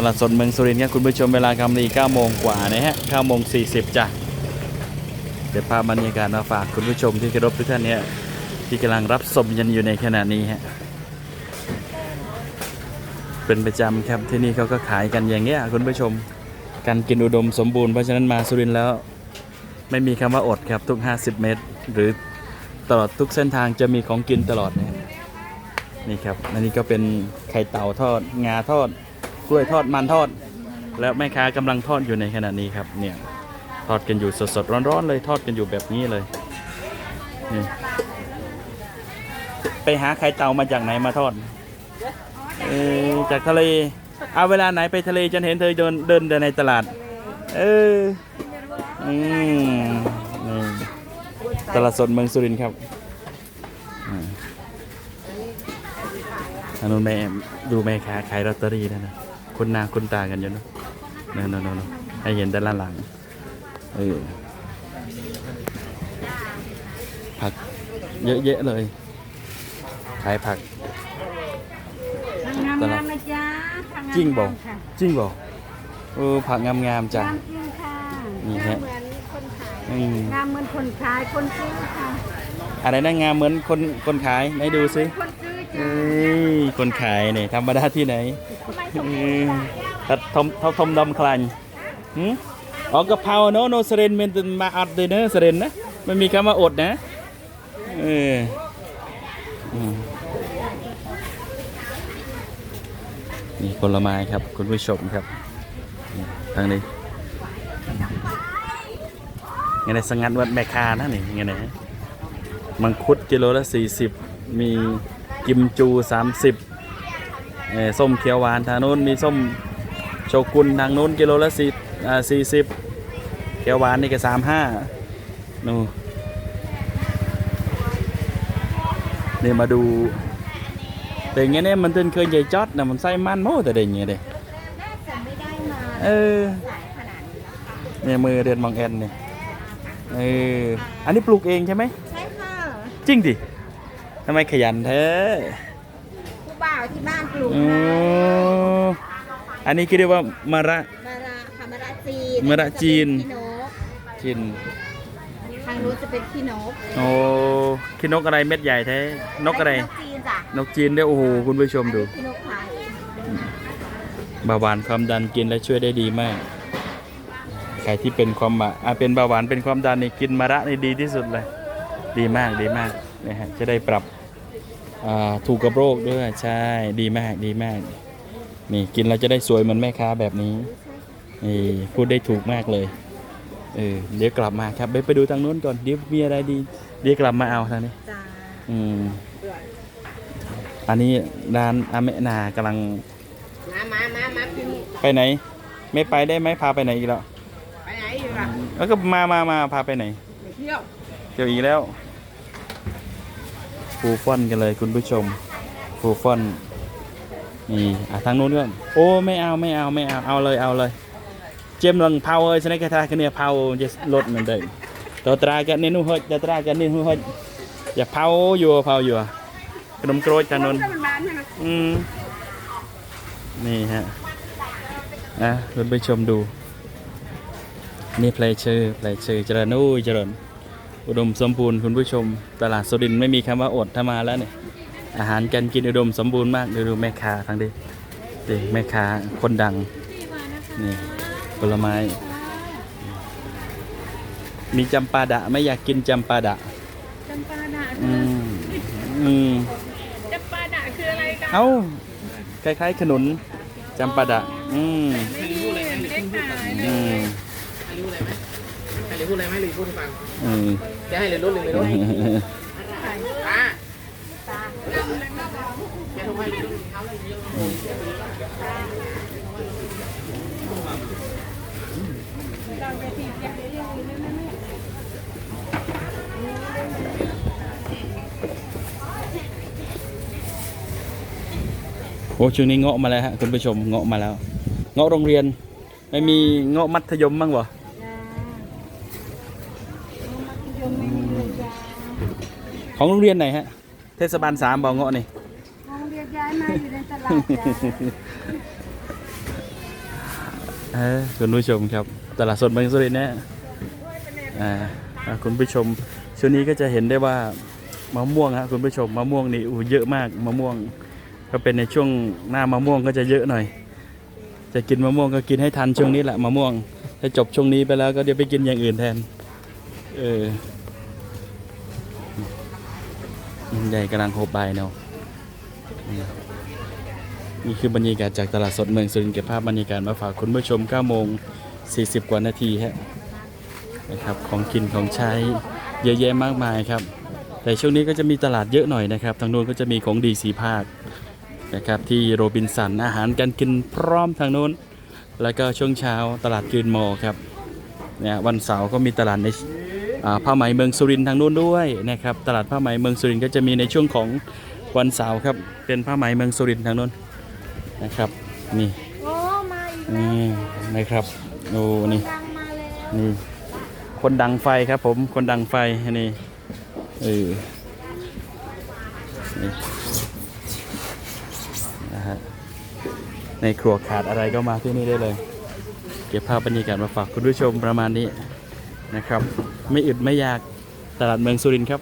ตลาดสดเมืองสุรินทร์ครับคุณผู้ชมเวลากำลัง9โมงกว่านะฮะ9โมง40จ้ะเดี๋ยวภาพบรรยากาศมาฝากคุณผู้ชมที่เคารพทุกท่านเนี่ยที่กำลังรับชมยันอยู่ในขณะนี้ฮะเป็นประจำครับที่นี่เขาก็ขายกันอย่างเงี้ยคุณผู้ชมการกินอุดมสมบูรณ์เพราะฉะนั้นมาสุรินทร์แล้ว ไม่มีคำว่าอดครับทุก 50 เมตร หรือตลอดทุกเส้นทางจะมีของกินตลอดนะนี่ครับอันนี้ก็เป็นไข่เต่าทอดงาทอด กล้วยทอดมันทอด แล้วแม่ค้ากำลังทอดอยู่ในขณะนี้ครับเนี่ยทอดกันอยู่สดๆร้อนๆเลยทอดกันอยู่แบบนี้เลยนี่ไปหาไข่เต่ามาจากไหนมาทอดเออจากทะเลเอาเวลาไหนไปทะเลฉันเห็นเธอเดินเดินเดินในตลาด เอออืมนี่ตลาดสดเมืองสุรินทร์ครับอันนู้นแม่ดูแม่ค้าขายลอตเตอรี่นะนะ คุณนาคุณตากันอยู่เนอะนั่นนั่นให้เห็นแต่ละหลังเออผักเยอะๆเลยขายผักงามตลาดงามนะจ๊ะทำงานจริงบ่ค่ะจริงบ่เออผักงามๆจ้ะงามจริงค่ะนี่ฮะงามเหมือนคนขายอืมงามเหมือนคนขายคนซื้อค่ะอะไรนะงามเหมือนคนคนขายไหนดูสิคนซื้อเอ้จ้ะยคนขายเนี่ยธรรมดาที่ไหน ไม่สมเอบูรอณ์จ้ะถ้าทมเท่าทมดำคลันหือ๋อกะเพราเนโนเสเรนเมนต์มาอัดเลยเนอะสเรนนะไม่มีคำว่าอดนะเออนี่ผลไม้ครับคุณผู้ชมครับทางนี้ไงในสงัดวัดแมคานะนี่ไงไหนมังคุดกิโลละ40 มีกิมจู 30เอ่อ ส้มเขียวหวานทางนู้นมีส้มโชกุนทางนู้นกิโลละสิบอ่าสี่สิบเขียวหวานนี่ก็สามห้านู่นนี่มาดูแต่อย่างเงี้ยเนี่ยมันตึนเคยใหญ่จอดนะมันใส่มันโม่แต่เด็กเงี้ยเด้น่าจะไม่ได้มาเออหลายขนาดนี้เนี่ยมือเดือนมองแอนเนี่ยเอออันนี้ปลูกเองใช่ไหมใช่ค่ะจริงดิทำไมขยันแท้ผู้บ่าวที่บ้านปลูกอ๋ให้ออันนี้คือเรียกว่ามะระ มะระค่ะมะระจีนมะระจีนจะเป็นขี้นกกินทางนู้นจะเป็นขี้นกโอ้คิดนกอะไรเม็ดใหญ่แท้นกอะไร นกจีนจ้ะนกจีนด้วยโอ้โหคุณผู้ชมดู ขี้นกไทยเบาหวานความดันกินแล้วช่วยได้ดีมาก ใครที่เป็นความบะอะเป็นเบาหวานเป็นความดันนี่กินมะระนี่ดีที่สุดเลย ดีมากดีมากนะฮะจะได้ปรับอ่า ถูกกับโรคด้วยใช่ดีมากดีมาก นี่กินแล้วจะได้สวยเหมือนแม่ค้าแบบนี้นี่พูดได้ถูกมากเลยเออเดี๋ยวกลับมาครับไปไปดูทางนู้นก่อนเดี๋ยวมีอะไรดี เดี๋ยวกลับมาเอาทางนี้จ้าอืมอันนี้ร้านอาเมนากำลังมามามามาพี่ไปไหน ไม่ไปได้ไหมพาไปไหนอีกแล้วไปไหนอยู่ล่ะแล้วก็มามามาพาไปไหนไปเที่ยวเที่ยวอีกแล้ว ฟูฟ่อนกันเลยคุณผู้ชม ฟูฟ่อนนี่อะทางนู้นก็โอ้ไม่เอาไม่เอาไม่เอาเอาเลยเอาเลย เจมลังเผาเอ้ยฉะนั้นก็ทากันเนี่ยเผาจะลดมันได้ตัวตรากันนี่นู่นเฮ้ยตัวตรากันนี่นู่นเฮ้ยอย่าเผาอยู่เผาอยู่ขนมโกรยทางนู้นนอืมนี่ฮะอะคุณไปชมดู นี่เพลเชอร์เพลเชอร์เจริญอุ้ยเจริญ อุดมสมบูรณ์คุณผู้ชม ตลาดสุรินทร์ไม่มีคำว่าอดถ้ามาแล้วเนี่ยอาหารการกินอุดมสมบูรณ์มากดูดูแม่ค้าทั้งดิดิแม่ค้าคนดังนี่ผลไม้ มีจำปาดะไม่อยากกินจำปาดะจำปาดะอืมอืมจำปาดะคืออะไรกันเอ้าคล้ายๆขนุนจำปาดะอืมไม่ได้ไม่ได้ขายอืมให้รู้อะไรไหมให้หรือพูดอะไรไหมหรือพูดให้ฟังอืมจะให้หรือรู้หรือไม่รู้ป้าแกทำไมหรือรู้เขาเลยเยอะโอ้ช่วงนี้เงาะมาแล้วฮะคุณผู้ชมเงาะมาแล้ว เงาะโรงเรียน ไม่มีเงาะมัธยมบ้างบ่ ของโรงเรียนไหนฮะ เทศบาลสามบ่เงาะนี่โรงเรียนย้ายมาอยู่ในตลาดจ้าเออคุณผู้ชมครับ ตลาดสดเมืองสุรินทร์เนี่ยอ่าอ่าคุณผู้ชมช่วงนี้ก็จะเห็นได้ว่ามะม่วงฮะคุณผู้ชมมะม่วงนี่อู้เยอะมากมะม่วง ก็เป็นในช่วงหน้ามะม่วงก็จะเยอะหน่อย จะกินมะม่วงก็กินให้ทันช่วงนี้แหละมะม่วงถ้าจบช่วงนี้ไปแล้วก็เดี๋ยวไปกินอย่างอื่นแทน เออใหญ่กำลังโฮบายเนาะนี่คือบรรยากาศจากตลาดสดเมืองสุรินทร์เก็บภาพบรรยากาศมาฝากคุณผู้ชม9โมง 40 กว่านาทีฮะนะครับของกินของใช้เยอะแยะมากมายครับ แต่ช่วงนี้ก็จะมีตลาดเยอะหน่อยนะครับ ทางโน้นก็จะมีของดีสีภาคนะครับที่โรบินสันอาหารการกินพร้อมทางโน้น แล้วก็ช่วงเช้าตลาดกรีนมอครับเนี่ยวันเสาร์ก็มีตลาดใน ผ้าไหมเมืองสุรินทร์ทางโน้นด้วยนะครับตลาดผ้าไหมเมืองสุรินทร์ก็จะมีในช่วงของวันเสาร์ครับเป็นผ้าไหมเมืองสุรินทร์ทางโน้นนะครับนี่โอ้มาอีกนี่นะครับโอ้นี่ดังมาแล้วนี่คนดังไฟครับผมคนดังไฟอันนี่เออนี่นะฮะในครัวขาดอะไรก็มาที่นี่ได้เลย เก็บภาพบรรยากาศมาฝากคุณผู้ชมประมาณนี้นะครับ ไม่อึดไม่อยากตลาดเมืองสุรินทร์ครับ